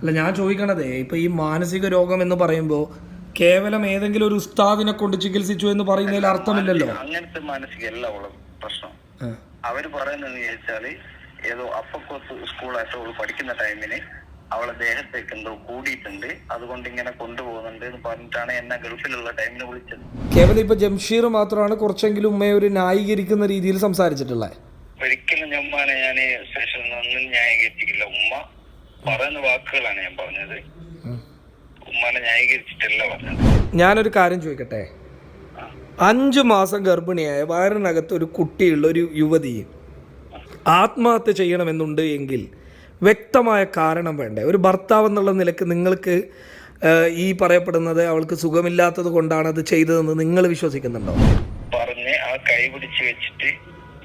അല്ല ഞാൻ ചോദിക്കണതേ ഇപ്പൊ ഈ മാനസിക രോഗം എന്ന് പറയുമ്പോ കേവലം ഏതെങ്കിലും ഒരു ഉസ്താദിനെ കൊണ്ട് ചികിത്സിച്ചു എന്ന് പറയുന്നതിൽ അർത്ഥമില്ലല്ലോ? അങ്ങനത്തെ മാനസികല്ല ഉള്ള പ്രശ്നം. അവർ പറയുന്നത് ചോദിച്ചാൽ ഏതോ അപ്പക്കോത്ത് സ്കൂളായിട്ട് അവൾ പഠിക്കുന്ന ടൈമിന് അവളെ ദേഹത്തേക്ക് എന്തോ കൂടിയിട്ടുണ്ട്. അതുകൊണ്ട് ഇങ്ങനെ കൊണ്ടുപോകുന്നുണ്ട് എന്ന് പറഞ്ഞിട്ടാണ് എന്നെ ഗൾഫിലുള്ള ടൈമിന് വിളിച്ചത്. കേവലം ഇപ്പൊ ജംഷീർ മാത്രമാണ് കുറച്ചെങ്കിലും ഉമ്മയെ ഒരു ന്യായീകരിക്കുന്ന രീതിയിൽ സംസാരിച്ചിട്ടുള്ളത്. ഒരിക്കലും ഞമ്മാനെ ഞാൻ സ്റ്റേഷനിൽ ഒന്നും ന്യായീകരിച്ചിട്ടില്ല. ഉമ്മ പറയുന്ന വാക്കുകളാണ് ഞാൻ പറഞ്ഞത്. ഉമ്മാനെ ന്യായീകരിച്ചിട്ടല്ല പറഞ്ഞത്. ഞാനൊരു കാര്യം ചോദിക്കട്ടെ? അഞ്ചു മാസം ഗർഭിണിയായ വയറിനകത്ത് ഒരു കുട്ടിയുള്ള ഒരു യുവതി ആത്മഹത്യ ചെയ്യണമെന്നുണ്ട് എങ്കിൽ വ്യക്തമായ കാരണം വേണ്ടേ? ഒരു ഭർത്താവ് എന്നുള്ള നിലയ്ക്ക് നിങ്ങൾക്ക് ഈ പറയപ്പെടുന്നത് അവൾക്ക് സുഖമില്ലാത്തത് കൊണ്ടാണ് അത് ചെയ്തതെന്ന് നിങ്ങൾ വിശ്വസിക്കുന്നുണ്ടോ? പറഞ്ഞ് ആ കൈ പിടിച്ച് വെച്ചിട്ട്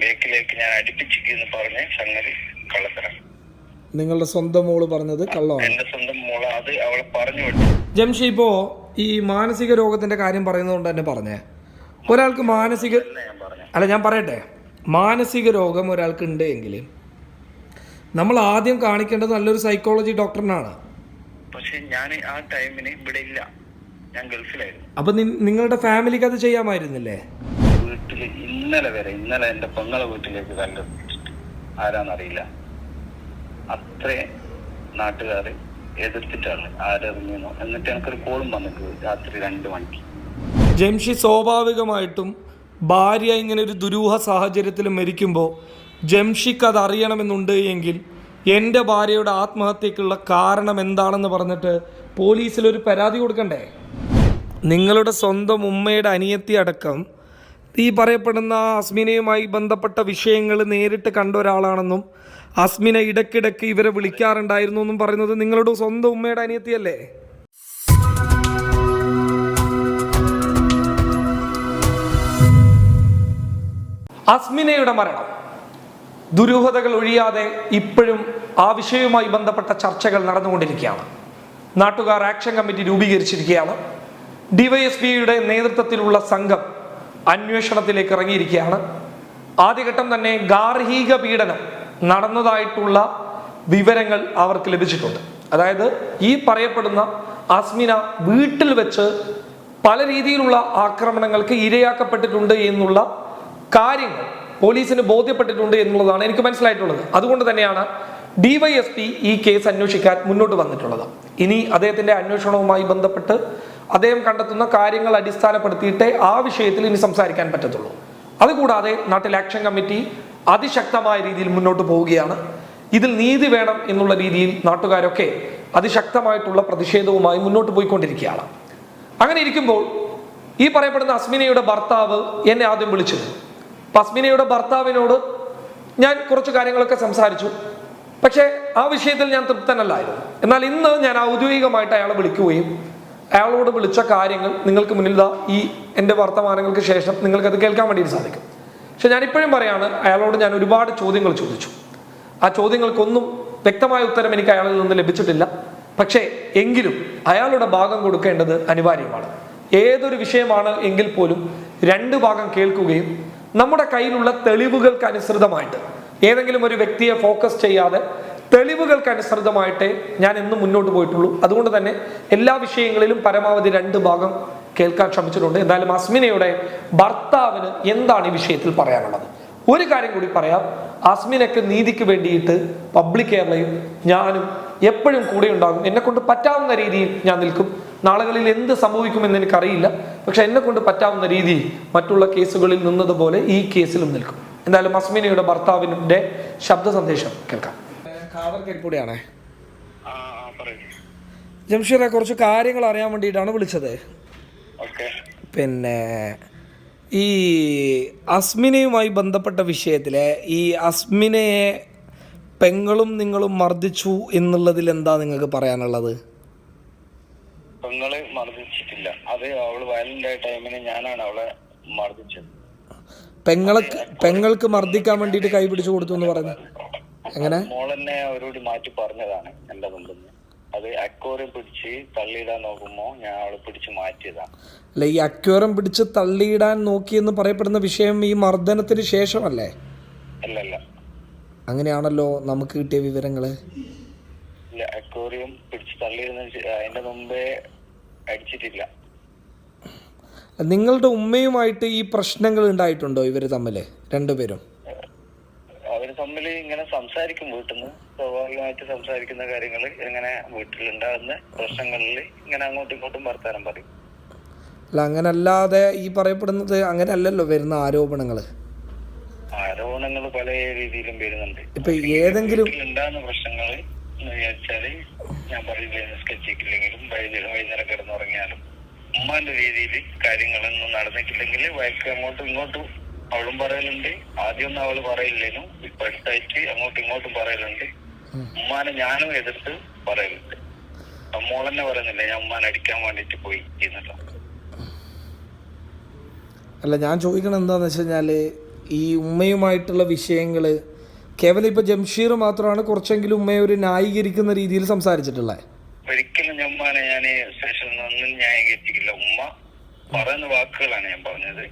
ബേക്കിലേക്ക് ഞാൻ അടുപ്പിച്ചിരിക്കുന്നു പറഞ്ഞ് സംഗതി കള്ളത്തരം. നിങ്ങളുടെ സ്വന്തം മോൾ പറഞ്ഞത് കള്ളമാണ്. എന്റെ സ്വന്തം മോള അത് അവളെ പറഞ്ഞു വിട്ടു. ജംഷി ഇപ്പോ ഈ മാനസിക രോഗത്തിന്റെ കാര്യം പറയുന്നതുകൊണ്ട് തന്നെ പറഞ്ഞേ. ഒരാൾക്ക് മാനസിക അല്ല ഞാൻ പറഞ്ഞു. അല്ല ഞാൻ പറയട്ടെ. മാനസിക രോഗം ഒരാൾക്ക് ഉണ്ട് എങ്കിൽ നമ്മൾ ആദ്യം കാണിക്കേണ്ടത് നല്ലൊരു സൈക്കോളജി ഡോക്ടറിനാണ് പക്ഷെ ഞാൻ ആ ടൈമിന് ഇവിടെ ഇല്ല. ഞാൻ ഗൾഫിലായിരുന്നു. അപ്പം നിങ്ങളുടെ ഫാമിലിക്ക് അത് ചെയ്യാമായിരുന്നില്ലേ? വീട്ടിൽ ഇന്നലെ വരെ ഇന്നലെ എന്റെ പെങ്ങളെ വീട്ടിലേക്ക് കണ്ടു ആരാന്നറിയില്ല. അത്രേ നാട്ടുകാർ എതിർത്തിട്ടാണ് ആരറിഞ്ഞു എന്നിട്ട് എനിക്കൊരു കോളും വന്നിട്ട് രാത്രി രണ്ട് മണിക്ക്. ജംഷി സ്വാഭാവികമായിട്ടും ഭാര്യ ഇങ്ങനെ ഒരു ദുരൂഹ സാഹചര്യത്തിൽ മരിക്കുമ്പോൾ ജംഷിക്ക് അത് അറിയണമെന്നുണ്ട് എങ്കിൽ എന്റെ ഭാര്യയുടെ ആത്മഹത്യക്കുള്ള കാരണം എന്താണെന്ന് പറഞ്ഞിട്ട് പോലീസിൽ ഒരു പരാതി കൊടുക്കണ്ടേ? നിങ്ങളുടെ സ്വന്തം ഉമ്മയുടെ അനിയത്തി അടക്കം ഈ പറയപ്പെടുന്ന അസ്മിനയുമായി ബന്ധപ്പെട്ട വിഷയങ്ങൾ നേരിട്ട് കണ്ട ഒരാളാണെന്നും അസ്മിന ഇടയ്ക്കിടയ്ക്ക് ഇവരെ വിളിക്കാറുണ്ടായിരുന്നു എന്നും പറയുന്നത് നിങ്ങളുടെ സ്വന്തം ഉമ്മയുടെ അനിയത്തിയല്ലേ? അസ്മിനയുടെ മരണം. ദുരൂഹതകൾ ഒഴിയാതെ ഇപ്പോഴും ആ വിഷയവുമായി ബന്ധപ്പെട്ട ചർച്ചകൾ നടന്നുകൊണ്ടിരിക്കുകയാണ്. നാട്ടുകാർ ആക്ഷൻ കമ്മിറ്റി രൂപീകരിച്ചിരിക്കുകയാണ്. ഡിവൈഎസ്പിയുടെ നേതൃത്വത്തിലുള്ള സംഘം അന്വേഷണത്തിലേക്ക് ഇറങ്ങിയിരിക്കുകയാണ്. ആദ്യഘട്ടം തന്നെ ഗാർഹിക പീഡനം നടന്നതായിട്ടുള്ള വിവരങ്ങൾ അവർക്ക് ലഭിച്ചിട്ടുണ്ട്. അതായത് ഈ പറയപ്പെടുന്ന അസ്മിന വീട്ടിൽ വെച്ച് പല രീതിയിലുള്ള ആക്രമണങ്ങൾക്ക് ഇരയാക്കപ്പെട്ടിട്ടുണ്ട് എന്നുള്ള കാര്യങ്ങൾ പോലീസിന് ബോധ്യപ്പെട്ടിട്ടുണ്ട് എന്നുള്ളതാണ് എനിക്ക് മനസ്സിലായിട്ടുള്ളത്. അതുകൊണ്ട് തന്നെയാണ് ഡിവൈഎസ്പി ഈ കേസ് അന്വേഷിക്കാൻ മുന്നോട്ട് വന്നിട്ടുള്ളത്. ഇനി അദ്ദേഹത്തിന്റെ അന്വേഷണവുമായി ബന്ധപ്പെട്ട് അദ്ദേഹം കണ്ടെത്തുന്ന കാര്യങ്ങൾ അടിസ്ഥാനപ്പെടുത്തിയിട്ടേ ആ വിഷയത്തിൽ ഇനി സംസാരിക്കാൻ പറ്റത്തുള്ളൂ. അതുകൂടാതെ നാട്ടിൽ ആക്ഷൻ കമ്മിറ്റി അതിശക്തമായ രീതിയിൽ മുന്നോട്ട് പോവുകയാണ്. ഇതിൽ നീതി വേണം എന്നുള്ള രീതിയിൽ നാട്ടുകാരൊക്കെ അതിശക്തമായിട്ടുള്ള പ്രതിഷേധവുമായി മുന്നോട്ട് പോയിക്കൊണ്ടിരിക്കുകയാണ്. അങ്ങനെ ഇരിക്കുമ്പോൾ ഈ പറയപ്പെടുന്ന അസ്മിനയുടെ ഭർത്താവ് എന്നെ ആദ്യം വിളിച്ചിരുന്നു. അപ്പൊ അസ്മിനയുടെ ഭർത്താവിനോട് ഞാൻ കുറച്ച് കാര്യങ്ങളൊക്കെ സംസാരിച്ചു. പക്ഷേ ആ വിഷയത്തിൽ ഞാൻ തൃപ്തനല്ലായിരുന്നു. എന്നാൽ ഇന്ന് ഞാൻ ഔദ്യോഗികമായിട്ട് അയാളെ വിളിക്കുകയും അയാളോട് വിളിച്ച കാര്യങ്ങൾ നിങ്ങൾക്ക് മുന്നിൽ ദാ ഈ എന്റെ വർത്തമാനങ്ങൾക്ക് ശേഷം നിങ്ങൾക്കത് കേൾക്കാൻ വേണ്ടിയിട്ട് സാധിക്കും. പക്ഷെ ഞാൻ ഇപ്പോഴും പറയാണ് അയാളോട് ഞാൻ ഒരുപാട് ചോദ്യങ്ങൾ ചോദിച്ചു. ആ ചോദ്യങ്ങൾക്കൊന്നും വ്യക്തമായ ഉത്തരം എനിക്ക് അയാളിൽ നിന്ന് ലഭിച്ചിട്ടില്ല. പക്ഷേ എങ്കിലും അയാളുടെ ഭാഗം കൊടുക്കേണ്ടത് അനിവാര്യമാണ്. ഏതൊരു വിഷയമാണ് എങ്കിൽ പോലും രണ്ട് ഭാഗം കേൾക്കുകയും നമ്മുടെ കയ്യിലുള്ള തെളിവുകൾക്ക് അനുസൃതമായിട്ട് ഏതെങ്കിലും ഒരു വ്യക്തിയെ ഫോക്കസ് ചെയ്യാതെ തെളിവുകൾക്ക് അനുസൃതമായിട്ടേ ഞാൻ എന്നും മുന്നോട്ട് പോയിട്ടുള്ളൂ. അതുകൊണ്ട് തന്നെ എല്ലാ വിഷയങ്ങളിലും പരമാവധി രണ്ട് ഭാഗം കേൾക്കാൻ ശ്രമിച്ചിട്ടുണ്ട്. എന്തായാലും അസ്മിനയുടെ ഭർത്താവിന് എന്താണ് ഈ വിഷയത്തിൽ പറയാനുള്ളത്? ഒരു കാര്യം കൂടി പറയാം. അസ്മിനയ്ക്ക് നീതിക്ക് വേണ്ടിയിട്ട് പബ്ലിക് കേരളയും ഞാനും എപ്പോഴും കൂടെ ഉണ്ടാകും. എന്നെ കൊണ്ട് പറ്റാവുന്ന രീതിയിൽ ഞാൻ നിൽക്കും. നാളുകളിൽ എന്ത് സംഭവിക്കുമെന്ന് എനിക്കറിയില്ല. പക്ഷെ എന്നെ കൊണ്ട് പറ്റാവുന്ന രീതിയിൽ മറ്റുള്ള കേസുകളിൽ നിന്നതുപോലെ ഈ കേസിലും നിൽക്കും. എന്തായാലും അസ്മിനയുടെ ഭർത്താവിന്റെ ശബ്ദ സന്ദേശം കേൾക്കാം. പറയൂ. ജംഷീറെ കുറച്ച് കാര്യങ്ങൾ അറിയാൻ വേണ്ടിയിട്ടാണ് വിളിച്ചത്. പിന്നെ ഈ അസ്മിനയുമായി ബന്ധപ്പെട്ട വിഷയത്തിലെ ഈ അസ്മിനയെ പെങ്ങളും നിങ്ങളും മർദ്ദിച്ചു എന്നുള്ളതിൽ എന്താ നിങ്ങൾക്ക് പറയാനുള്ളത്? പെങ്ങളെ മർദ്ദിച്ചിട്ടില്ല. അത് അവൾ വയലന്റ് ആയ ടൈമിന് ഞാനാണ് അവളെ മർദ്ദിച്ചത്. പെങ്ങൾക്ക് പെങ്ങൾക്ക് മർദ്ദിക്കാൻ വേണ്ടിയിട്ട് കൈ പിടിച്ചു കൊടുത്തു എന്ന് പറഞ്ഞു എങ്ങനെ മോളെന്നെ അവരോട് മാറ്റി പറഞ്ഞതാണ് എന്റെ മുമ്പിൽ അത് അക്വോറിയം പിടിച്ച് തള്ളിയിടാൻ നോക്കുമ്പോ ഞാൻ അവളെ പിടിച്ച് മാറ്റിയതാണ്. അല്ല ഈ അക്വോറിയം പിടിച്ച് തള്ളിയിടാൻ നോക്കിയെന്ന് പറയപ്പെടുന്ന വിഷയം ഈ മർദ്ദനത്തിന് ശേഷമല്ലേ? അല്ല അല്ല അങ്ങനെയാണല്ലോ നമുക്ക് കിട്ടിയ വിവരങ്ങൾ. ഇല്ല അക്കോറി മുറിയും പിടിച്ച് തള്ളിയിരുന്ന അതിന്റെ മുമ്പേ അടിച്ചിട്ടില്ല. നിങ്ങളുടെ ഉമ്മയുമായിട്ട് ഈ പ്രശ്നങ്ങൾ ഉണ്ടായിട്ടുണ്ടോ ഇവർ തമ്മിൽ രണ്ടുപേരും? തമ്മിൽ ഇങ്ങനെ സംസാരിക്കും വീട്ടിൽ നിന്ന് സ്വാഭാവികമായിട്ട് സംസാരിക്കുന്ന കാര്യങ്ങൾ ഇങ്ങനെ വീട്ടിലുണ്ടാകുന്ന പ്രശ്നങ്ങളിൽ ഇങ്ങനെ അങ്ങോട്ടും ഇങ്ങോട്ടും വർത്താനം പറയും. അല്ല അങ്ങനല്ലാതെ ഈ പറയപ്പെടുന്നത് അങ്ങനെയല്ലല്ലോ വരുന്ന ആരോപണങ്ങൾ ആരോപണങ്ങൾ പല രീതിയിലും വരുന്നുണ്ട്. ഇപ്പൊ ഏതെങ്കിലും ഉണ്ടാകുന്ന പ്രശ്നങ്ങൾ എന്ന് വിചാരിച്ചാൽ ഞാൻ പറയുന്നത് നിസ്കരിച്ചിട്ടില്ലെങ്കിലും വൈകുന്നേരം വൈകുന്നേരം കിടന്നുറങ്ങിയാലും ഉമ്മാന്റെ രീതിയിൽ കാര്യങ്ങളൊന്നും നടന്നിട്ടില്ലെങ്കിൽ വയക്ക് അങ്ങോട്ടും ഇങ്ങോട്ടും അവളും പറയലുണ്ട്. ആദ്യമൊന്നും അവൾ പറയില്ലേനും. ഇപ്പൊ അടുത്തായിട്ട് അങ്ങോട്ടും ഇങ്ങോട്ടും പറയലുണ്ട്. ഉമ്മാനെ ഞാനും എതിർത്ത് പറയലുണ്ട്. അമ്മോളന്നെ പറയുന്നില്ല ഞാൻ ഉമ്മാനെ അടിക്കാൻ വേണ്ടിട്ട് പോയി എന്നല്ലോ അല്ല ഞാൻ ചോദിക്കണം എന്താണെന്ന് വെച്ച് കഴിഞ്ഞാൽ ഈ ഉമ്മയുമായിട്ടുള്ള വിഷയങ്ങൾ കേവലം ഇപ്പൊ ജംഷീർ മാത്രമാണ് കുറച്ചെങ്കിലും ഉമ്മയെ ഒരു ന്യായീകരിക്കുന്ന രീതിയിൽ സംസാരിച്ചിട്ടുള്ളത് ഒരിക്കലും ഞാൻ സ്റ്റേഷനിൽ ഒന്നും ന്യായീകരിച്ചിട്ടില്ല. ഉമ്മ പറയുന്ന വാക്കുകളാണ് ഞാൻ പറഞ്ഞത്.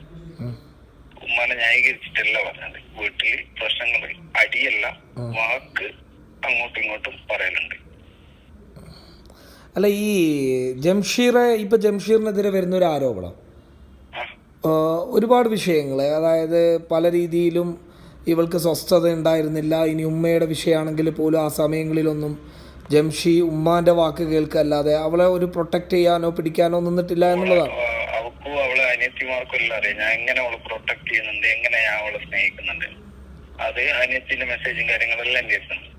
ഉമ്മാനെ ന്യായീകരിച്ചിട്ടല്ല പറഞ്ഞത്. വീട്ടിൽ പ്രശ്നങ്ങൾ അടിയല്ല വാക്ക് അങ്ങോട്ടും ഇങ്ങോട്ടും പറയലുണ്ട്. അല്ല ഈ ജംഷീറെ ഇപ്പൊ ജംഷീറിനെതിരെ വരുന്ന ഒരു ആരോപണം ഒരുപാട് വിഷയങ്ങൾ അതായത് പല രീതിയിലും ഇവൾക്ക് സ്വസ്ഥത ഉണ്ടായിരുന്നില്ല. ഇനി ഉമ്മയുടെ വിഷയമാണെങ്കിൽ പോലും ആ സമയങ്ങളിലൊന്നും ജംഷി ഉമ്മാന്റെ വാക്ക് കേൾക്കല്ലാതെ അവളെ ഒരു പ്രൊട്ടക്റ്റ് ചെയ്യാനോ പിടിക്കാനോ നിന്നിട്ടില്ല എന്നുള്ളതാണ്. ആ, അവക്കും അവളെ അനിയത്തിമാർക്കും എല്ലാം അറിയാം. ഞാൻ എങ്ങനെ അവളെ പ്രൊട്ടക്ട് ചെയ്യുന്നുണ്ട് എങ്ങനെ ഞാൻ അവളെ സ്നേഹിക്കുന്നുണ്ട്. അത് അനിയത്തിന്റെ മെസ്സേജും കാര്യങ്ങളെല്ലാം എന്റെ അടുത്തുണ്ട്.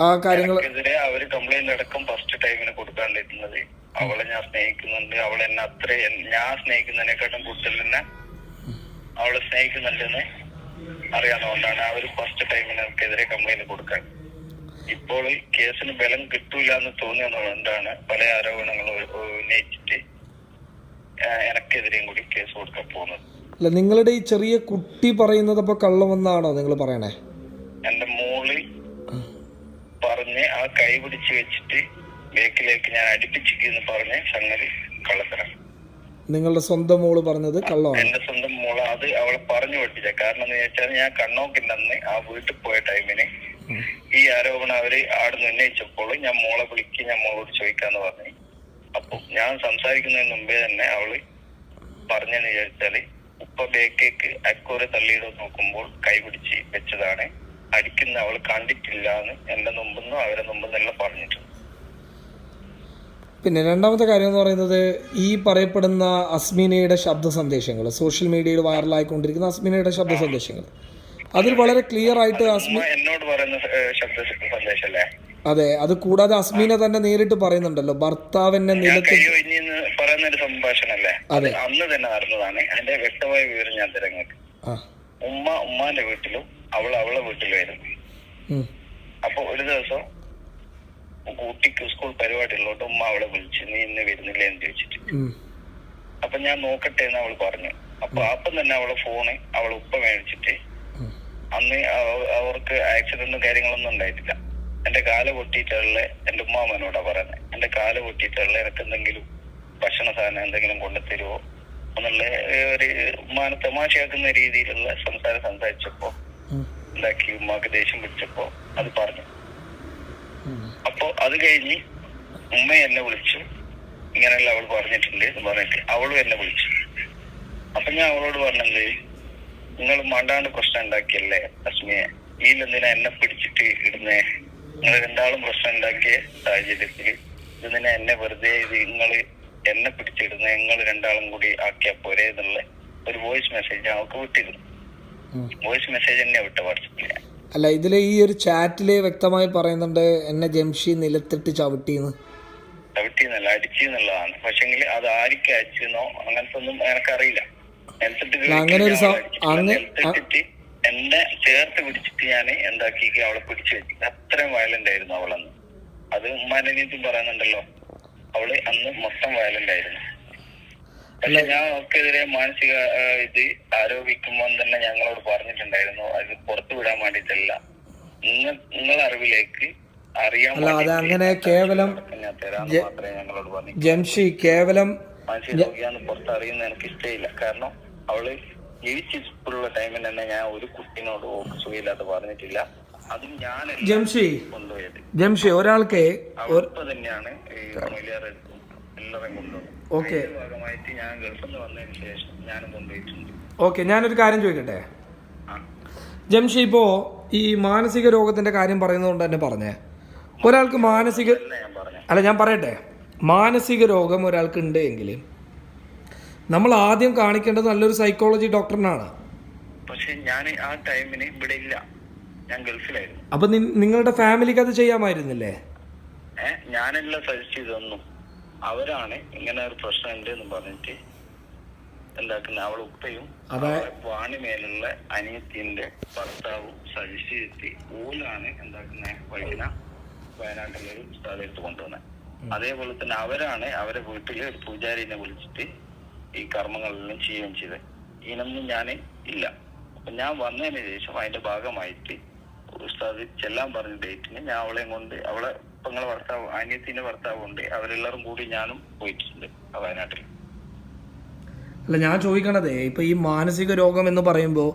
ആ കാര്യങ്ങൾ എതിരെ അവർ കംപ്ലൈന്റ് അടക്കം ഫസ്റ്റ് ടൈമിന് കൊടുക്കാണ്ടിരുന്നത്. അവളെ ഞാൻ സ്നേഹിക്കുന്നുണ്ട്. അവളെ എന്നെ അത്ര ഞാൻ സ്നേഹിക്കുന്നതിനെക്കാട്ടും കൂടുതൽ തന്നെ അവളെ സ്നേഹിക്കുന്നുണ്ടെന്ന് അറിയാവുന്നതുകൊണ്ടാണ് അവർ ഫസ്റ്റ് ടൈമിന് എനിക്കെതിരെ കംപ്ലൈന്റ് കൊടുക്കാൻ. ഇപ്പോൾ കേസിന് ബലം കിട്ടൂല എന്ന് തോന്നിയതുകൊണ്ടാണ് പല ആരോപണങ്ങളും ഉന്നയിച്ചിട്ട് എനക്കെതിരെയും കൂടി കേസ് കൊടുക്കാൻ പോകുന്നത്. അല്ല നിങ്ങളുടെ ഈ ചെറിയ കുട്ടി പറയുന്നത് അപ്പൊ കള്ളമെന്നാണോ നിങ്ങൾ പറയണേ? എന്റെ മോൾ പറഞ്ഞ് ആ കൈ പിടിച്ച് വെച്ചിട്ട് ബേക്കിലേക്ക് ഞാൻ അടുപ്പിച്ചിരിക്കുന്നു പറഞ്ഞ് സംഗതി കള്ളത്തരം. നിങ്ങളുടെ സ്വന്തം മോൾ പറഞ്ഞത് കള്ളമാണ്. എന്റെ സ്വന്തം മോൾ അത് അവളെ പറഞ്ഞു പഠിപ്പിച്ച കാരണം എന്ന് വെച്ചാൽ ഞാൻ കണ്ണോക്കി നന്ന് ആ വീട്ടിൽ പോയ ടൈമിന് ഈ ആരോപണം അവർ ആടുന്ന് ഉന്നയിച്ചപ്പോൾ ഞാൻ മോളെ വിളിക്ക് ഞാൻ മോളോട് ചോദിക്കാന്ന് പറഞ്ഞു. ഞാൻ സംസാരിക്കുന്നതിന് മുമ്പേ തന്നെ അവൾ പറഞ്ഞെന്ന് വിചാരിച്ചാൽ ഉപ്പ ബേക്കേക്ക് അക്കൂറെ തള്ളിയിട നോക്കുമ്പോൾ കൈപിടിച്ച് വെച്ചതാണ്. അടിക്കുന്ന അവൾ കണ്ടിട്ടില്ല എന്ന് എന്റെ മുമ്പെന്നും അവരെ മുമ്പെന്നെല്ലാം പറഞ്ഞിട്ടുണ്ട്. പിന്നെ രണ്ടാമത്തെ കാര്യം എന്ന് പറയുന്നത് ഈ പറയപ്പെടുന്ന അസ്മിനയുടെ ശബ്ദ സന്ദേശങ്ങൾ സോഷ്യൽ മീഡിയയിൽ വൈറലായിക്കൊണ്ടിരിക്കുന്ന അസ്മിനയുടെ ശബ്ദ സന്ദേശങ്ങൾ അതിൽ വളരെ ക്ലിയർ ആയിട്ട് അസ്മി എന്നോട് പറയുന്ന ശബ്ദ സന്ദേശം സന്ദേശല്ലേ അതെ അത് കൂടാതെ അസ്മീന തന്നെ നേരിട്ട് പറയുന്നുണ്ടല്ലോ. ഭർത്താവിന്റെ നിലത്ത് പറയുന്ന ഒരു സംഭാഷണല്ലേ അതെ. അന്ന് തന്നെ നടന്നതാണ്. അതിന്റെ വ്യക്തമായ വിവരം ഞാൻ തരാം ഉമ്മ ഉമ്മാന്റെ വീട്ടിലും അവൾ അവളെ വീട്ടിലുമായിരുന്നു. ആയിരുന്നു അപ്പൊ ഒരു ദിവസം കുട്ടിക്ക് സ്കൂൾ പരിപാടി ഉള്ളതുകൊണ്ട് ഉമ്മ അവളെ വിളിച്ച് നീ ഇന്ന് വരുന്നില്ല? എന്ന് ചോദിച്ചിട്ട്. അപ്പൊ ഞാൻ നോക്കട്ടെ എന്ന് അവൾ പറഞ്ഞു. അപ്പൊ അപ്പം തന്നെ അവളെ ഫോണ് അവളെ ഉപ്പ മേടിച്ചിട്ട്. അന്ന് അവർക്ക് ആക്സിഡന്റും കാര്യങ്ങളൊന്നും ഉണ്ടായിട്ടില്ല. എന്റെ കാല പൊട്ടിയിട്ടുള്ള എന്റെ ഉമ്മാമനോടാ പറയുന്നത് എന്റെ കാല പൊട്ടിയിട്ടുള്ള എനിക്ക് എന്തെങ്കിലും ഭക്ഷണ സാധനം എന്തെങ്കിലും കൊണ്ടുത്തരുമോ എന്നുള്ള ഒരു ഉമ്മാനെ തമാശയാക്കുന്ന രീതിയിലുള്ള സംസാരം സംസാരിച്ചപ്പോ ഉണ്ടാക്കി ഉമ്മാക്ക് ദേഷ്യം പിടിച്ചപ്പോ അത് പറഞ്ഞു. അപ്പൊ അത് കഴിഞ്ഞ് ഉമ്മ എന്നെ വിളിച്ചു. ഇങ്ങനെയല്ല അവൾ പറഞ്ഞിട്ടുണ്ട് എന്ന് പറഞ്ഞിട്ട് അവളും എന്നെ വിളിച്ചു. അപ്പൊ ഞാൻ അവളോട് പറഞ്ഞത് നിങ്ങൾ മണ്ടാണ്ട് പ്രശ്നം ഉണ്ടാക്കിയല്ലേ അസ്മിയെ ഇതിലെന്തിനാ എന്നെ പിടിച്ചിട്ട് ഇടുന്നേ? നിങ്ങൾ രണ്ടാളും പ്രശ്നം ഉണ്ടാക്കിയ സാഹചര്യത്തിൽ ഇതിനെ എന്നെ വെറുതെ ഇത് നിങ്ങൾ എന്നെ പിടിച്ചിടുന്ന നിങ്ങൾ രണ്ടാളും കൂടി ആക്കിയാ പോരെ എന്നുള്ള ഒരു വോയിസ് മെസ്സേജ് അവൾക്ക് വിട്ടിരുന്നു. വോയിസ് മെസ്സേജ് തന്നെ വിട്ട വാട്സപ്പിൽ അല്ല ഇതിൽ ഈ ഒരു ചാറ്റിൽ വ്യക്തമായി പറയുന്നുണ്ട് എന്നെ ജംഷി നിലത്തിട്ട് ചവിട്ടിന്ന്. ചവിട്ടിന്നല്ല അടിച്ചു എന്നുള്ളതാണ് പക്ഷെങ്കിൽ അത് ആർക്ക് അയച്ചെന്നോ അങ്ങനത്തെ ഒന്നും എനിക്കറിയില്ല അങ്ങനെ ഒരു എന്നെ ചേർത്ത് പിടിച്ചിട്ട് ഞാൻ എന്താക്കി അവളെ പിടിച്ചു വെച്ചു അത്രയും വയലന്റ് ആയിരുന്നു അവളന്ന്. അത് ഉമ്മാനീതി പറയുന്നുണ്ടല്ലോ. അവൾ അന്ന് മൊത്തം വയലന്റ് ആയിരുന്നു. പക്ഷെ ഞാൻ അവർക്കെതിരെ മാനസിക ഇത് ആരോപിക്കുമ്പോൾ തന്നെ ഞങ്ങളോട് പറഞ്ഞിട്ടുണ്ടായിരുന്നു. അത് പുറത്തു വിടാൻ വേണ്ടിയിട്ടല്ല. നിങ്ങൾ നിങ്ങളെ അറിവിലേക്ക് അല്ല അത് അങ്ങനെ കേവലം ജംഷി കേവലം മാനസിക രോഗിയാന്ന് പുറത്ത് അറിയുന്ന എനിക്ക് ഇഷ്ടമില്ല കാരണം അവൾ ജീവിച്ചിട്ടുള്ള ടൈമിൽ തന്നെ ഞാൻ ഒരു കുട്ടിനോട് സുഖമില്ലാത്ത പറഞ്ഞിട്ടില്ല. അതും ഞാൻ ജംഷി ജംഷി ഒരാൾക്ക് തന്നെയാണ് ഓക്കെ. ഭാഗമായിട്ട് ഞാൻ ഗൾഫിൽ നിന്ന് വന്നതിന് ശേഷം ഞാനും കൊണ്ടുപോയിട്ടുണ്ട്. ഓക്കെ ഞാനൊരു കാര്യം ചോദിക്കട്ടെ? ജംഷി ഇപ്പോ ഈ മാനസിക രോഗത്തിന്റെ കാര്യം പറയുന്നതുകൊണ്ട് തന്നെ പറഞ്ഞേ. ഒരാൾക്ക് മാനസിക അല്ല ഞാൻ പറഞ്ഞു. അല്ല ഞാൻ പറയട്ടെ. മാനസിക രോഗം ഒരാൾക്ക് ഉണ്ട് എങ്കിൽ നമ്മൾ ആദ്യം കാണിക്കേണ്ടത് നല്ലൊരു സൈക്കോളജി ഡോക്ടറിനാണ് പക്ഷെ ഞാൻ ആ ടൈമിന് ഇവിടെ ഇല്ല. ഞാൻ ഗൾഫിലായിരുന്നു. അപ്പൊ നിങ്ങളുടെ ഫാമിലിക്ക് അത് ചെയ്യാമായിരുന്നില്ലേ? ഞാനല്ല സജസ്റ്റ് ചെയ്തൊന്നും അവരാണ് ഇങ്ങനെ ഒരു പ്രശ്നം ഉണ്ട് എന്ന് പറഞ്ഞിട്ട് എന്താക്കുന്ന അവളെ ഉപ്പയും വാണി മേലുള്ള വാണിമേലുള്ള അനിയത്തിന്റെ ഭർത്താവും സജസ്റ്റ് ചെയ്തെത്തി ഓലാണ് എന്താക്കുന്ന വൈകിന വയനാട്ടിലൊരു സ്ഥലത്ത് കൊണ്ടുവന്നത് അതേപോലെ തന്നെ അവരാണ് അവരെ വീട്ടിൽ ഒരു പൂജാരിനെ വിളിച്ചിട്ട് ഈ കർമ്മങ്ങളെല്ലാം ചെയ്യുകയും ചെയ്തത് ഇതിനൊന്നും ഞാൻ ഇല്ല. അപ്പൊ ഞാൻ വന്നതിന് ശേഷം അതിന്റെ ഭാഗമായിട്ട് ഉസ്താദ് ചെല്ലാൻ പറഞ്ഞ ഡേറ്റിന് ഞാൻ അവളെയും കൊണ്ട് അവളെ പെങ്ങളെ ഭർത്താവ് അനിയത്തിന്റെ ഭർത്താവ് ഉണ്ട് അവരെല്ലാരും കൂടി ഞാനും പോയിട്ടുണ്ട് വയനാട്ടിൽ അല്ല ഞാൻ ചോദിക്കണതേ ഇപ്പൊ ഈ മാനസിക രോഗം എന്ന് പറയുമ്പോൾ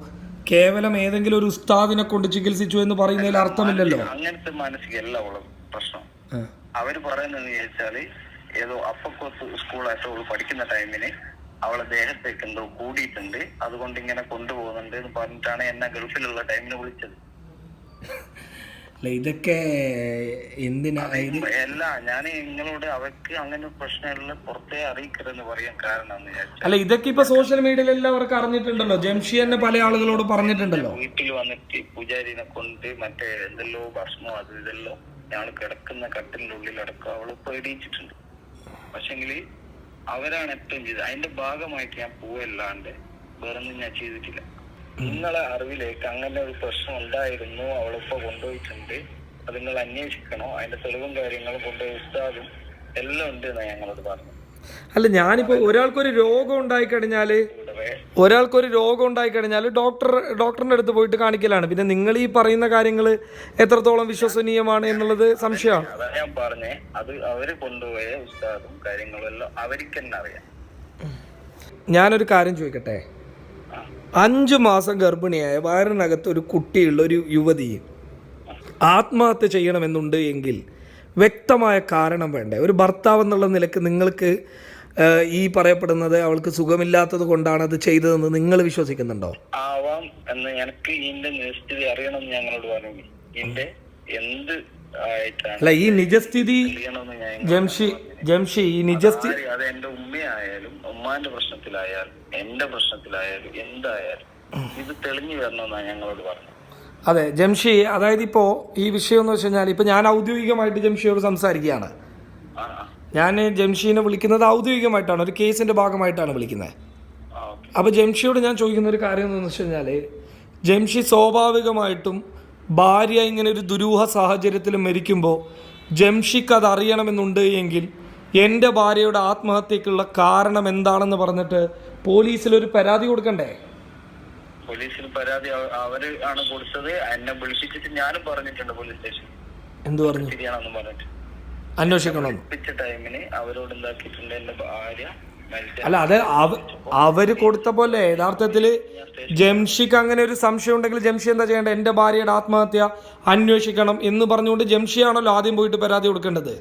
കേവലം ഏതെങ്കിലും ഒരു ഉസ്താദിനെ കൊണ്ട് ചികിത്സിച്ചു എന്ന് പറയുന്നതിൽ അർത്ഥമില്ലല്ലോ? അങ്ങനത്തെ മാനസിക അല്ല അവളെ പ്രശ്നം. അവർ പറയുന്നത് ചോദിച്ചാൽ ഏതോ അപ്പക്കോസ് സ്കൂളായിട്ട് അവൾ പഠിക്കുന്ന ടൈമിന് അവളെ ദേഹത്തേക്ക് എന്തോ കൂടിയിട്ടുണ്ട്. അതുകൊണ്ട് ഇങ്ങനെ കൊണ്ടുപോകുന്നുണ്ട് എന്ന് പറഞ്ഞിട്ടാണ് എന്നെ ഗൾഫിലുള്ള ടൈമിന് വിളിച്ചത്. അല്ല ഇതൊക്കെ എന്തിനാ? അല്ല ഞാൻ നിങ്ങളോട് അവർക്ക് അങ്ങനെ പ്രശ്നമുള്ള പുറത്തേ അറിയിക്കരുതെന്ന് പറയാൻ കാരണം അല്ല ഇതൊക്കെ ഇപ്പൊ സോഷ്യൽ മീഡിയയിൽ എല്ലാവർക്കും അറിഞ്ഞിട്ടുണ്ടല്ലോ. ജംഷി തന്നെ പല ആളുകളോട് പറഞ്ഞിട്ടുണ്ടല്ലോ. വീട്ടിൽ വന്നിട്ട് പൂജാരിനെ കൊണ്ട് മറ്റേ എന്തെല്ലോ ഭക്ഷണമോ അത് ഇതെല്ലോ ഞങ്ങൾ കിടക്കുന്ന കട്ടിലിന്റെ ഉള്ളിലടക്കം അവൾ പേടിച്ചിട്ടുണ്ട് പക്ഷെങ്കിൽ അവരാണ് എപ്പോഴും ചെയ്തത്. അതിന്റെ ഭാഗമായിട്ട് ഞാൻ പോവല്ലാണ്ട് വേറൊന്നും ഞാൻ ചെയ്തിട്ടില്ല. നിങ്ങളെ അറിവിലേക്ക് അങ്ങനെ ഒരു പ്രശ്നം ഉണ്ടായിരുന്നു അവളിപ്പോ കൊണ്ടുപോയിട്ടുണ്ട്. അത് നിങ്ങൾ അന്വേഷിക്കണോ? അതിന്റെ തെളിവും കാര്യങ്ങളും കൊണ്ടുപോയി ഉസ്താദും എല്ലാം ഉണ്ട് എന്നാ ഞങ്ങളോട് പറഞ്ഞു അല്ല ഞാനിപ്പോ ഒരാൾക്കൊരു രോഗം ഉണ്ടായി കഴിഞ്ഞാൽ ഇവിടെ ഒരാൾക്കൊരു രോഗം ഉണ്ടായി കഴിഞ്ഞാൽ ഡോക്ടർ ഡോക്ടറിന്റെ അടുത്ത് പോയിട്ട് കാണിക്കലാണ്. പിന്നെ നിങ്ങൾ ഈ പറയുന്ന കാര്യങ്ങൾ എത്രത്തോളം വിശ്വസനീയമാണ് എന്നുള്ളത് സംശയമാണ് അതാ ഞാൻ പറഞ്ഞേ. അത് അവർ കൊണ്ടുപോയ ഉസ്താദും കാര്യങ്ങളും എല്ലാം അവർക്ക് തന്നെ അറിയാം. ഞാനൊരു കാര്യം ചോദിക്കട്ടെ? അഞ്ചു മാസം ഗർഭിണിയായ വയറിനകത്ത് ഒരു കുട്ടിയുള്ള ഒരു യുവതി ആത്മഹത്യ ചെയ്യണമെന്നുണ്ട് എങ്കിൽ വ്യക്തമായ കാരണം വേണ്ടേ? ഒരു ഭർത്താവ് എന്നുള്ള നിലയ്ക്ക് നിങ്ങൾക്ക് ഈ പറയപ്പെടുന്നത് അവൾക്ക് സുഖമില്ലാത്തത് കൊണ്ടാണ് അത് ചെയ്തതെന്ന് നിങ്ങൾ വിശ്വസിക്കുന്നുണ്ടോ? ആവാം എന്ന് എനിക്ക് ഇതിന്റെ അറിയണമെന്ന് ഞങ്ങളോട് പറഞ്ഞു. ഇതിന്റെ എന്ത് അല്ല ഈ നിജസ്ഥിതി ജംഷി ജംഷി ഈ നിജസ്ഥിതി അത് എന്റെ ഉമ്മയായാലും ഉമ്മാന്റെ പ്രശ്നത്തിലായാലും എന്റെ പ്രശ്നത്തിലായാലും എന്തായാലും ഇത് തെളിഞ്ഞു വരണമെന്നാണ് ഞങ്ങളോട് പറഞ്ഞത് അതെ ജംഷി അതായത് ഇപ്പോ ഈ വിഷയം എന്ന് വെച്ച് കഴിഞ്ഞാൽ ഇപ്പോൾ ഞാൻ ഔദ്യോഗികമായിട്ട് ജംഷിയോട് സംസാരിക്കുകയാണ്. ഞാൻ ജംഷീനെ വിളിക്കുന്നത് ഔദ്യോഗികമായിട്ടാണ് ഒരു കേസിന്റെ ഭാഗമായിട്ടാണ് വിളിക്കുന്നത്. അപ്പോൾ ജംഷിയോട് ഞാൻ ചോദിക്കുന്ന ഒരു കാര്യം എന്ന് വെച്ച് കഴിഞ്ഞാൽ ജംഷി സ്വാഭാവികമായിട്ടും ഭാര്യ ഇങ്ങനെ ഒരു ദുരൂഹ സാഹചര്യത്തിൽ മരിക്കുമ്പോൾ ജംഷിക്ക് അത് അറിയണമെന്നുണ്ട് എങ്കിൽ എന്റെ ഭാര്യയുടെ ആത്മഹത്യക്കുള്ള കാരണം എന്താണെന്ന് പറഞ്ഞിട്ട് പോലീസിൽ ഒരു പരാതി കൊടുക്കണ്ടേ? പോലീസിൽ പരാതി അവ- അവർ ആണ് കൊടുത്തത്. എന്നെ വിളിപ്പിച്ചിട്ട് ഞാനും പറഞ്ഞിട്ടുണ്ട് പോലീസ് സ്റ്റേഷൻ എന്ത് പറഞ്ഞു? അന്വേഷിക്കണമെന്ന് അവരോട് എന്താക്കിയിട്ടുണ്ട് എന്റെ ഭാര്യ അല്ല അത് അവർ കൊടുത്ത പോലെ യഥാർത്ഥത്തിൽ ജംഷിക്ക് അങ്ങനെ ഒരു സംശയം ഉണ്ടെങ്കിൽ ജംഷി എന്താ ചെയ്യേണ്ടത്? എന്റെ ഭാര്യയുടെ ആത്മഹത്യ അന്വേഷിക്കണം എന്ന് പറഞ്ഞുകൊണ്ട് ജംഷിയാണല്ലോ ആദ്യം പോയിട്ട് പരാതി കൊടുക്കേണ്ടത്.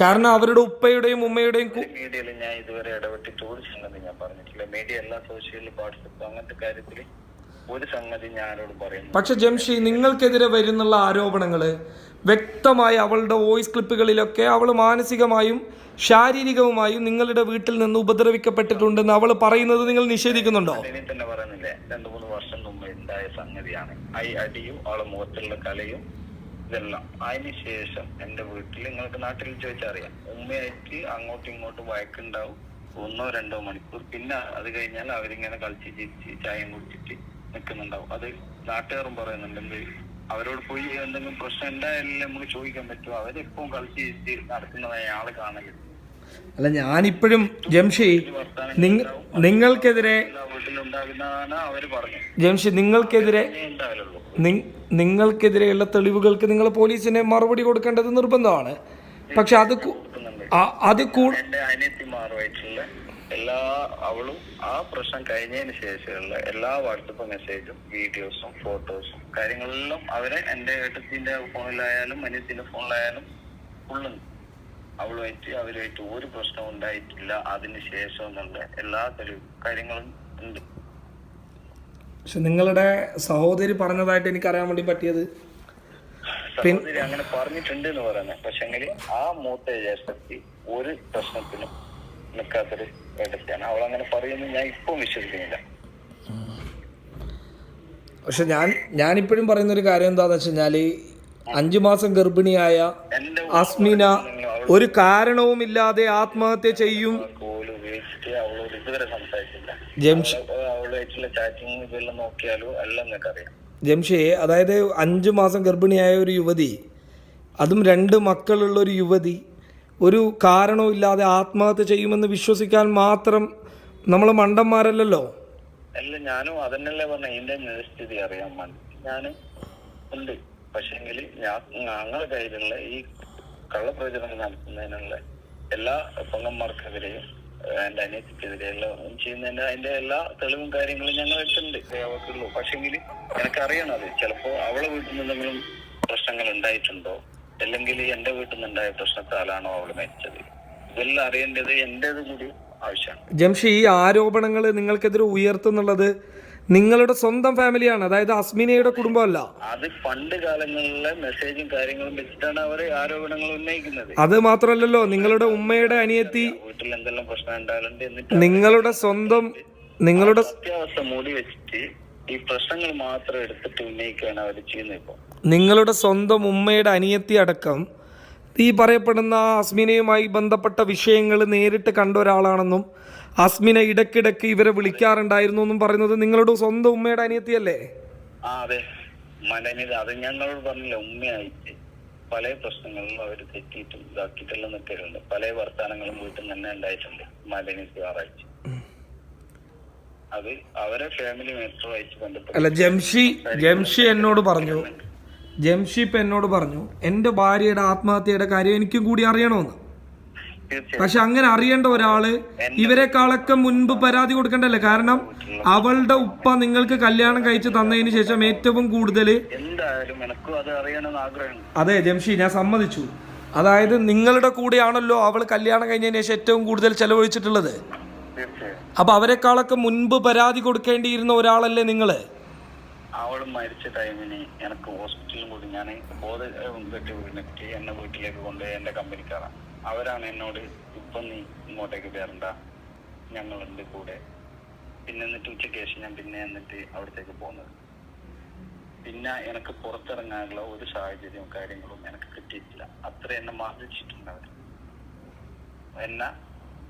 കാരണം അവരുടെ ഉപ്പയുടെയും ഉമ്മയുടെയും മീഡിയയിൽ ഞാൻ ഇതുവരെ ഇടപെട്ടിട്ട് ചോദിച്ചിട്ടുണ്ടെന്ന് ഞാൻ പറഞ്ഞിട്ടില്ല. മീഡിയ എല്ലാ സോഷ്യൽ വാട്സപ്പ് അങ്ങനത്തെ കാര്യത്തിൽ ഒരു സംഗതി ഞാനോട് പറയുന്നു. പക്ഷെ ജംഷി നിങ്ങൾക്കെതിരെ വരുന്നുള്ള ആരോപണങ്ങൾ വ്യക്തമായി അവളുടെ വോയിസ് ക്ലിപ്പുകളിലൊക്കെ അവൾ മാനസികമായും ശാരീരികവുമായും നിങ്ങളുടെ വീട്ടിൽ നിന്ന് ഉപദ്രവിക്കപ്പെട്ടിട്ടുണ്ടെന്ന് അവൾ പറയുന്നത് നിങ്ങൾ നിഷേധിക്കുന്നുണ്ടോ? തന്നെ പറയുന്നില്ലേ? രണ്ടു മൂന്ന് വർഷം മുമ്പ് ഉണ്ടായ സംഗതിയാണ്. ഐ അടിയും അവളെ മുഖത്തുള്ള കലയും ഇതെല്ലാം. അതിനുശേഷം എന്റെ വീട്ടിൽ നിങ്ങൾക്ക് നാട്ടിൽ ചോദിച്ചറിയാം ഉമ്മയായിട്ട് അങ്ങോട്ടും ഇങ്ങോട്ടും വഴക്കുണ്ടാവും. ഒന്നോ രണ്ടോ മണിക്കൂർ. പിന്നെ അത് കഴിഞ്ഞാൽ അവരിങ്ങനെ കളിച്ച് ചിരിച്ച് ചായം കുടിച്ചിട്ട് നിൽക്കുന്നുണ്ടാവും. അത് നാട്ടുകാരും പറയുന്നുണ്ട് അവരോട് പോയി എന്തെങ്കിലും പ്രശ്നം ഉണ്ടായാലും നമുക്ക് ചോദിക്കാൻ പറ്റുമോ അവരെപ്പോഴും കളിച്ച് ചിരിച്ച് നടക്കുന്നതായ ആൾ കാണൽ. അല്ല ഞാനിപ്പോഴും ജംഷി നിങ്ങ നിങ്ങൾക്കെതിരെ ജംഷി നിങ്ങൾക്കെതിരെ നിങ്ങൾക്കെതിരെയുള്ള തെളിവുകൾക്ക് നിങ്ങൾ പോലീസിന് മറുപടി കൊടുക്കേണ്ടത് നിർബന്ധമാണ്. പക്ഷെ അത് അത് കൂടുതൽ എല്ലാ അവളും ആ പ്രശ്നം കഴിഞ്ഞതിന് ശേഷമുള്ള എല്ലാ വാട്സപ്പ് മെസ്സേജും വീഡിയോസും ഫോട്ടോസും കാര്യങ്ങളെല്ലാം അവരെ എന്റെ ഏട്ടത്തിന്റെ ഫോണിലായാലും അനിയത്തിന്റെ ഫോണിലായാലും ഫുള്ളുണ്ട് അവളുമായിട്ട് അവരുമായിട്ട് ഒരു പ്രശ്നവും ഉണ്ടായിട്ടില്ല. അതിന് ശേഷം എന്നുള്ള എല്ലാ തെളിവ് കാര്യങ്ങളും ഉണ്ട്. പക്ഷെ നിങ്ങളുടെ സഹോദരി പറഞ്ഞതായിട്ട് എനിക്ക് അറിയാൻ വേണ്ടി പറ്റിയത്. സഹോദരി അങ്ങനെ പറഞ്ഞിട്ടുണ്ട് എന്ന് പറയുന്നത് പക്ഷെങ്കിൽ ആ മൂത്ത ജ്യേഷ്ഠത്തി ഒരു പ്രശ്നത്തിനും നിൽക്കാത്തൊരു ഏട്ടത്തിയാണ് അവൾ അങ്ങനെ പറയുന്നത് ഞാൻ ഇപ്പം വിശ്വസിക്കുന്നില്ല. പക്ഷെ ഞാൻ ഞാനിപ്പോഴും പറയുന്ന ഒരു കാര്യം എന്താണെന്ന് വെച്ച് കഴിഞ്ഞാൽ അഞ്ചു മാസം ഗർഭിണിയായ അസ്മിന ഒരു കാരണവുമില്ലാതെ ആത്മഹത്യ ചെയ്യും. ജംഷേ ഉപയോഗിച്ചിട്ട് അവളോട് ഇതുവരെ സംസാരിച്ചില്ല ജംഷ് അവൾ അവളുമായിട്ടുള്ള ചാറ്റിങ് ഇതെല്ലാം നോക്കിയാലും എല്ലാം നിങ്ങൾക്ക് അതായത് അഞ്ചു മാസം ഗർഭിണിയായ ഒരു യുവതി അതും രണ്ട് മക്കളുള്ള ഒരു യുവതി ഒരു കാരണവും ഇല്ലാതെ ആത്മഹത്യ ചെയ്യുമെന്ന് വിശ്വസിക്കാൻ മാത്രം നമ്മൾ മണ്ടന്മാരല്ലല്ലോ? അല്ല ഞാനും അതന്നല്ലേ പറഞ്ഞ. ഇതിന്റെ നിരസ്ഥിതി അറിയാൻ വേണ്ടി ഞാനും ഉണ്ട്. പക്ഷെങ്കിൽ ഞങ്ങളുടെ കയ്യിലുള്ള ഈ കള്ളപ്രചരണം നടത്തുന്നതിനുള്ള എല്ലാ പൊങ്ങന്മാർക്കെതിരെയും എന്റെ അനിയത്തിക്കെതിരെ എല്ലാം ചെയ്യുന്നതിന്റെ അതിന്റെ എല്ലാ തെളിവും കാര്യങ്ങളും ഞങ്ങൾ വെച്ചിട്ടുണ്ട്. അവർക്കുള്ളൂ പക്ഷെങ്കിൽ എനിക്കറിയണം അത്. ചിലപ്പോ അവളെ വീട്ടിൽ നിന്ന് എന്തെങ്കിലും പ്രശ്നങ്ങൾ ഉണ്ടായിട്ടുണ്ടോ? അല്ലെങ്കിൽ എന്റെ വീട്ടിൽ നിന്നുണ്ടായ പ്രശ്നത്താലാണോ അവൾ മരിച്ചത്? ഇതെല്ലാം അറിയേണ്ടത് എന്റേത് കൂടി ആവശ്യമാണ്. ജംഷി ഈ ആരോപണങ്ങൾ നിങ്ങൾക്കെതിരെ ഉയർത്തുന്നുള്ളത് നിങ്ങളുടെ സ്വന്തം ഫാമിലിയാണ് അതായത് അസ്മിനയുടെ കുടുംബമല്ല. അത് പണ്ട് കാലങ്ങളിലെ മെസ്സേജും കാര്യങ്ങളും വെച്ചിട്ടാണ് അവർ ആരോപണങ്ങൾ ഉന്നയിക്കുന്നത്. അത് മാത്രമല്ലല്ലോ നിങ്ങളുടെ ഉമ്മയുടെ അനിയത്തി വീട്ടിൽ എന്തെല്ലാം പ്രശ്നം ഉണ്ടാകലുണ്ട് എന്നിട്ട് നിങ്ങളുടെ സ്വന്തം നിങ്ങളുടെ സത്യാവസ്ഥ മൂടി വെച്ചിട്ട് ഈ പ്രശ്നങ്ങൾ മാത്രം എടുത്തിട്ട് ഉന്നയിക്കുകയാണ് അവർ ചെയ്യുന്നത് ഇപ്പൊ. നിങ്ങളുടെ സ്വന്തം ഉമ്മയുടെ അനിയത്തി അടക്കം ഈ പറയപ്പെടുന്ന അസ്മിനയുമായി ബന്ധപ്പെട്ട വിഷയങ്ങൾ നേരിട്ട് കണ്ട ഒരാളാണെന്നും അസ്മിന ഇടക്കിടക്ക് ഇവരെ വിളിക്കാറുണ്ടായിരുന്നു എന്നും പറയുന്നത് നിങ്ങളുടെ സ്വന്തം ഉമ്മയുടെ അനിയത്തിയല്ലേ? അതെ. അത് ഞങ്ങളോട് പറഞ്ഞില്ല ഉമ്മയായിട്ട്. പല പ്രശ്നങ്ങളിലും അവർ തെറ്റിയിട്ടും ഇതാക്കിയിട്ടെല്ലാം നിൽക്കലുണ്ട്. പല വർത്തമാനങ്ങളും വീട്ടിൽ തന്നെ ഉണ്ടായിട്ടുണ്ട്. മലനിത ആറാഴ്ച അത് അവരെ ഫാമിലി മെട്രോമായിട്ട് ബന്ധപ്പെട്ട് അല്ല ജംഷി ജംഷി എന്നോട് പറഞ്ഞു. ജംഷി ഇപ്പം എന്നോട് പറഞ്ഞു എന്റെ ഭാര്യയുടെ ആത്മഹത്യയുടെ കാര്യം എനിക്കും കൂടി അറിയണമെന്ന്. പക്ഷെ അങ്ങനെ അറിയേണ്ട ഒരാൾ ഇവരെക്കാളൊക്കെ മുൻപ് പരാതി കൊടുക്കണ്ടല്ലേ? കാരണം അവളുടെ ഉപ്പ നിങ്ങൾക്ക് കല്യാണം കഴിച്ച് തന്നതിന് ശേഷം ഏറ്റവും കൂടുതൽ അത് ജംഷി ഞാൻ സമ്മതിച്ചു. അതായത് നിങ്ങളുടെ കൂടെയാണല്ലോ അവൾ കല്യാണം കഴിഞ്ഞതിന് ശേഷം ഏറ്റവും കൂടുതൽ ചെലവഴിച്ചിട്ടുള്ളത്. അപ്പൊ അവരെക്കാളൊക്കെ മുൻപ് പരാതി കൊടുക്കേണ്ടിയിരുന്ന ഒരാളല്ലേ നിങ്ങൾ? അവൾ മരിച്ച ടൈമിന് എനിക്ക് കൂടി ഞാൻ ബോധ കെട്ടി വീണിട്ട് എന്നെ വീട്ടിലേക്ക് കൊണ്ടുപോയി എന്റെ കമ്പനിക്കാരാണ് അവരാണ് എന്നോട് ഇപ്പം നീ ഇങ്ങോട്ടേക്ക് വരണ്ട. ഞങ്ങളുണ്ട് കൂടെ. പിന്നെ എന്നിട്ട് ഉച്ചയ്ക്ക് ശേഷം ഞാൻ പിന്നെ എന്നിട്ട് അവിടത്തേക്ക് പോകുന്നത് പിന്നെ എനിക്ക് പുറത്തിറങ്ങാനുള്ള ഒരു സാഹചര്യവും കാര്യങ്ങളും എനിക്ക് കിട്ടിയിട്ടില്ല. അത്ര എന്നെ മർദ്ദിച്ചിട്ടുണ്ട് അവർ എന്നെ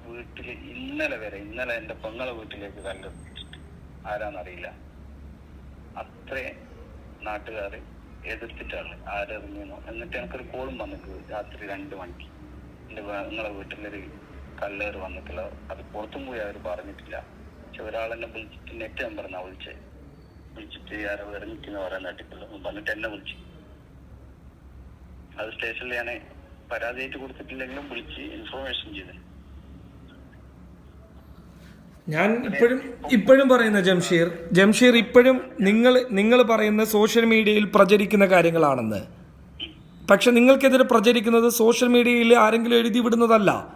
വീട്ടിൽ ഇന്നലെ വരെ ഇന്നലെ എന്റെ പെങ്ങളെ വീട്ടിലേക്ക് കല്ലെത്തിച്ചിട്ട് ആരാന്നറിയില്ല. അത്രയും നാട്ടുകാർ എതിർത്തിട്ടാണ് ആരെറിഞ്ഞു എന്നിട്ട് എനിക്കൊരു കോളും വന്നിട്ട് രാത്രി രണ്ട് മണിക്ക്. എന്റെ നിങ്ങളെ വീട്ടിലൊരു കല്ലേറ് വന്നിട്ടില്ല അത് പുറത്തും പോയി അവർ പറഞ്ഞിട്ടില്ല. പക്ഷെ ഒരാളെന്നെ വിളിച്ചിട്ട് നെറ്റ് നമ്പറിനാ വിളിച്ചത് വിളിച്ചിട്ട് ആരോ ഇറങ്ങിക്കുന്ന പറയാൻ നാട്ടിക്കില്ല വന്നിട്ട് എന്നെ വിളിച്ചു. അത് സ്റ്റേഷനിൽ ഞാൻ പരാതിയായിട്ട് കൊടുത്തിട്ടില്ലെങ്കിലും വിളിച്ച് ഇൻഫർമേഷൻ ചെയ്ത്. ഞാൻ ഇപ്പോഴും ഇപ്പോഴും പറയുന്ന ജംഷീർ ജംഷീർ ഇപ്പോഴും നിങ്ങൾ നിങ്ങൾ പറയുന്ന സോഷ്യൽ മീഡിയയിൽ പ്രചരിക്കുന്ന കാര്യങ്ങളാണെന്ന്. പക്ഷെ നിങ്ങൾക്കെതിരെ പ്രചരിക്കുന്നത് സോഷ്യൽ മീഡിയയിൽ ആരെങ്കിലും എഴുതി വിടുന്നതല്ല.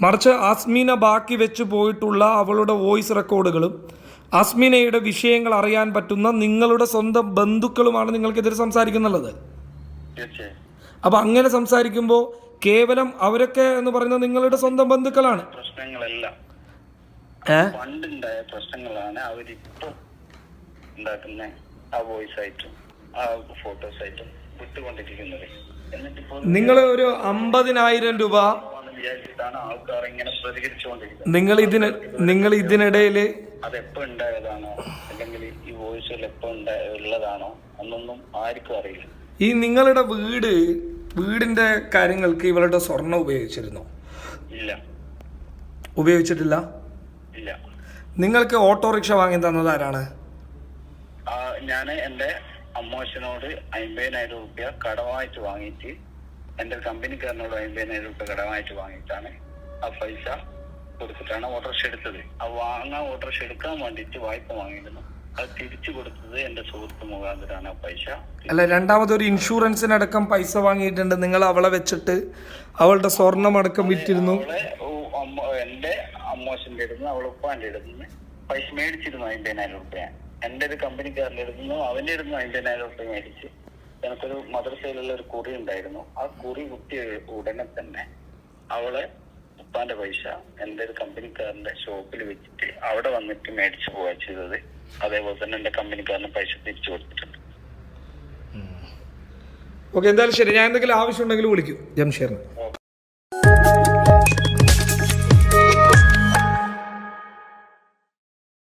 മറിച്ച് അസ്മീന ബാക്കി വെച്ച് പോയിട്ടുള്ള അവളുടെ വോയിസ് റെക്കോർഡുകളും അസ്മിനയുടെ വിഷയങ്ങൾ അറിയാൻ പറ്റുന്ന നിങ്ങളുടെ സ്വന്തം ബന്ധുക്കളുമാണ് നിങ്ങൾക്കെതിരെ സംസാരിക്കുന്നുള്ളത്. അപ്പൊ അങ്ങനെ സംസാരിക്കുമ്പോൾ കേവലം അവരൊക്കെ എന്ന് പറയുന്നത് നിങ്ങളുടെ സ്വന്തം ബന്ധുക്കളാണ്. പ്രശ്നങ്ങളെല്ലാം. പണ്ടുണ്ടായ പ്രശ്നങ്ങളാണ് അവരിപ്പോ ഉണ്ടാക്കുന്ന ആ വോയിസ് ആയിട്ടും ആ ഫോട്ടോസ് ആയിട്ടും വിട്ടുകൊണ്ടിരിക്കുന്നത്. നിങ്ങൾ ഒരു അമ്പതിനായിരം രൂപ നിങ്ങൾ ഇതിന് നിങ്ങൾ ഇതിനിടയിൽ അത് എപ്പോ ഉണ്ടായതാണോ? അല്ലെങ്കിൽ ഈ വോയിസുകൾ എപ്പോ ഉള്ളതാണോ? എന്നൊന്നും ആർക്കും അറിയില്ല. ഈ നിങ്ങളുടെ വീട് വീടിന്റെ കാര്യങ്ങൾക്ക് ഇവളുടെ സ്വർണം ഉപയോഗിച്ചിരുന്നോ? ഇല്ല. ഉപയോഗിച്ചിട്ടില്ല? നിങ്ങൾക്ക് ഓട്ടോറിക്ഷ വാങ്ങി തന്നത് ആരാണ്? ഞാൻ എന്റെ അമ്മോശനോട് അമ്പതിനായിരം രൂപ കടമായിട്ട് വാങ്ങിയിട്ട് എന്റെ കമ്പനിക്കാരനോട് അമ്പതിനായിരം രൂപ കടമായിട്ട് വാങ്ങിയിട്ടാണ് ആ പൈസ കൊടുത്തിട്ടാണ് ഓട്ടോറിക്ഷ എടുത്തത്. ആ വാങ്ങാൻ ഓട്ടോറിക്ഷ എടുക്കാൻ വേണ്ടിയിട്ട് വായ്പ വാങ്ങിയിരുന്നു. അത് തിരിച്ചു കൊടുത്തത് എന്റെ സുഹൃത്ത് മുഖാന്തരാണ് ആ പൈസ. അല്ല രണ്ടാമതൊരു ഇൻഷുറൻസിനടക്കം പൈസ വാങ്ങിയിട്ടുണ്ട്. നിങ്ങൾ അവളെ വെച്ചിട്ട് അവളുടെ സ്വർണം അടക്കം വിറ്റിരുന്നു എന്റെ അമ്മോശന്റെ അടുത്ത് അവളെ ഉപ്പാന്റെ അടുത്ത് പൈസ മേടിച്ചിരുന്നു അമ്പതിനായിരം റുപ്യ എന്റെ ഒരു കമ്പനിക്കാരന്റെ അടുത്ത് അവന്റെ അടുത്ത് അമ്പതിനായിരം റുപ്യ മേടിച്ച്. എനിക്കൊരു മദ്രസയിലുള്ള ഒരു കുറി ഉണ്ടായിരുന്നു. ആ കുറി കുത്തിയ ഉടനെ തന്നെ അവളെ ഉപ്പാന്റെ പൈസ എന്റെ ഒരു കമ്പനിക്കാരന്റെ ഷോപ്പിൽ വെച്ചിട്ട് അവിടെ വന്നിട്ട് മേടിച്ചു പോവുക ചെയ്തത്. അതേപോലെ തന്നെ എന്റെ കമ്പനിക്കാരന് പൈസ തിരിച്ചു കൊടുത്തിട്ടുണ്ട്. ഓക്കെ എന്തായാലും ശരി. ഞാൻ എന്തെങ്കിലും ആവശ്യമുണ്ടെങ്കിൽ വിളിക്കും. ജംഷീറിന്. ഓക്കെ